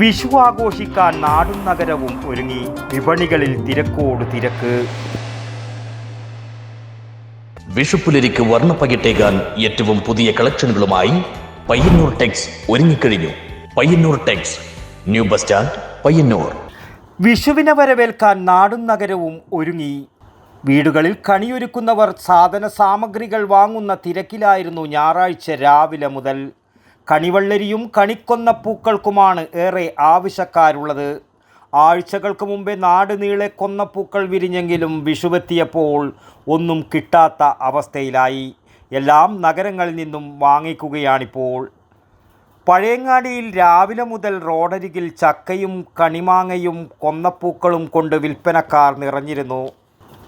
വിഷു ആഘോഷിക്കാൻ നാടും നഗരവും ഒരുങ്ങി വിപണികളിൽ തിരക്കോട് തിരക്ക്. വിഷുപ്പുലരിക്ക് വർണ പകിട്ടേകാൻ ഏറ്റവും പുതിയ കളക്ഷനുകളുമായി പയ്യന്നൂർ ടെക്സ് ഒരുങ്ങിക്കഴിഞ്ഞു. Payyanur tex new bus stand Payyanur. വിഷുവിനെ വരവേൽക്കാൻ നാടും നഗരവും ഒരുങ്ങി. വീടുകളിൽ കണിയൊരുക്കുന്നവർ സാധന സാമഗ്രികൾ വാങ്ങുന്ന തിരക്കിലായിരുന്നു ഞായറാഴ്ച രാവിലെ മുതൽ. കണിവെള്ളരിയും കണിക്കൊന്ന പൂക്കൾക്കുമാണ് ഏറെ ആവശ്യക്കാരുള്ളത്. ആഴ്ചകൾക്ക് മുമ്പേ നാട് നീളെ കൊന്ന പൂക്കൾ വിരിഞ്ഞെങ്കിലും വിഷുവെത്തിയപ്പോൾ ഒന്നും കിട്ടാത്ത അവസ്ഥയിലായി. എല്ലാം നഗരങ്ങളിൽ നിന്നും വാങ്ങിക്കുകയാണിപ്പോൾ. പഴയങ്ങാടിയിൽ രാവിലെ മുതൽ റോഡരികിൽ ചക്കയും കണിമാങ്ങയും കൊന്നപ്പൂക്കളും കൊണ്ട് വിൽപ്പനക്കാർ നിറഞ്ഞിരുന്നു.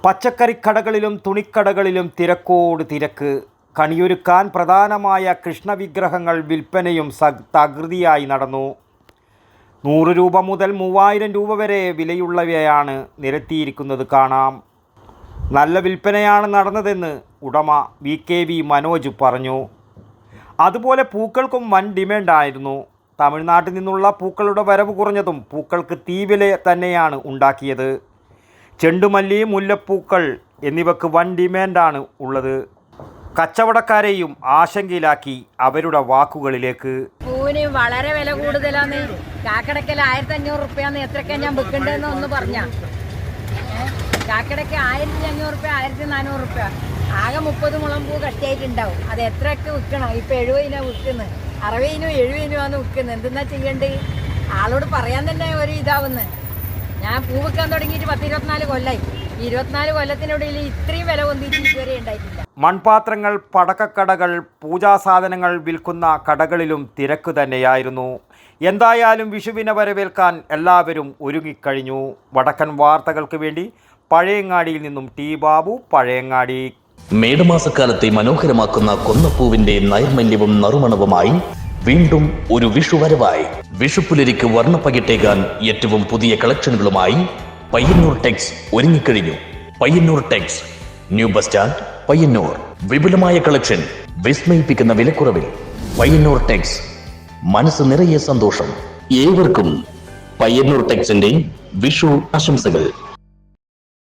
പച്ചക്കറിക്കടകളിലും തുണിക്കടകളിലും തിരക്കോട് തിരക്ക്. കണിയൊരുക്കാൻ പ്രധാനമായ കൃഷ്ണവിഗ്രഹങ്ങൾ വിൽപ്പനയും സ തകൃതിയായി നടന്നു. നൂറ് രൂപ മുതൽ മൂവായിരം രൂപ വരെ വിലയുള്ളവയാണ് നിരത്തിയിരിക്കുന്നത് കാണാം. നല്ല വിൽപ്പനയാണ് നടന്നതെന്ന് ഉടമ വി. കെ. വി. മനോജ് പറഞ്ഞു. അതുപോലെ പൂക്കൾക്കും വൻ ഡിമാൻഡായിരുന്നു. തമിഴ്നാട്ടിൽ നിന്നുള്ള പൂക്കളുടെ വരവ് കുറഞ്ഞതും പൂക്കൾക്ക് തീവില തന്നെയാണ് ഉണ്ടാക്കിയത്. ചെണ്ടുമല്ലി മുല്ലപ്പൂക്കൾ എന്നിവക്ക് വൻ ഡിമാൻഡാണ് ഉള്ളത്. കച്ചവടക്കാരെയും ആശങ്കയിലാക്കി അവരുടെ വാക്കുകളിലേക്ക്. പൂവിന് വളരെ വില കൂടുതലാണ് കാക്കടക്കൽ ആയിരത്തി അഞ്ഞൂറ് റുപ്യാന്ന് എത്രയൊക്കെ ഞാൻ വിൽക്കണ്ടെന്ന് ഒന്ന് പറഞ്ഞ. കാക്കടക്ക് ആയിരത്തി അഞ്ഞൂറ് റുപ്യ ആയിരത്തി നാനൂറ് റുപ്യ. ആകെ മുപ്പത് മുളം പൂ കഷ്ടിയായിട്ടുണ്ടാവും അത് എത്രയൊക്കെ വിൽക്കണം? ഇപ്പൊ എഴുപതിനാ വിൽക്കുന്നത് അറുപതിനും എഴുപതിനും ആണ് വിൽക്കുന്നത് എന്തെന്നാ ചെയ്യണ്ടേ? ആളോട് പറയാൻ തന്നെ ഒരു ഇതാവുന്നത് ഞാൻ പൂ വിൽക്കാൻ തുടങ്ങിയിട്ട് പത്തിരുപത്തിനാല് കൊല്ലായി. ഇരുപത്തിനാല് ഇത്രയും വില പൊന്തിയിട്ട് ഇതുവരെ ഉണ്ടായിട്ടില്ല. മൺപാത്രങ്ങൾ പടക്കക്കടകൾ പൂജാസാധനങ്ങൾ വിൽക്കുന്ന കടകളിലും തിരക്ക് തന്നെയായിരുന്നു. എന്തായാലും വിഷുവിനെ വരവേൽക്കാൻ എല്ലാവരും ഒരുങ്ങിക്കഴിഞ്ഞു. വടക്കൻ വാർത്തകൾക്ക് വേണ്ടി പഴയങ്ങാടിയിൽ നിന്നും ടി ബാബു പഴയങ്ങാടി. മേടമാസക്കാലത്തെ മനോഹരമാക്കുന്ന കൊന്നപ്പൂവിന്റെ നൈർമല്യവും നറുമണവുമായി വീണ്ടും ഒരു വിഷു വരവായി. വിഷുപ്പുലരിക്ക് വർണപ്പകിട്ടേകാൻ ഏറ്റവും പുതിയ കളക്ഷനുകളുമായി പയ്യന്നൂർ ടെക്സ് ഒരുങ്ങിക്കഴിഞ്ഞു. Payyanur tex new bus stand Payyanur. വിപുലമായ കളക്ഷൻ വിസ്മയിപ്പിക്കുന്ന വിലക്കുറവിൽ. പയ്യന്നൂർ ടെക്സ് മനസ്സ് നിറയെ സന്തോഷം. ഏവർക്കും പയ്യന്നൂർ ടെക്സിന്റെ വിഷു ആശംസകൾ.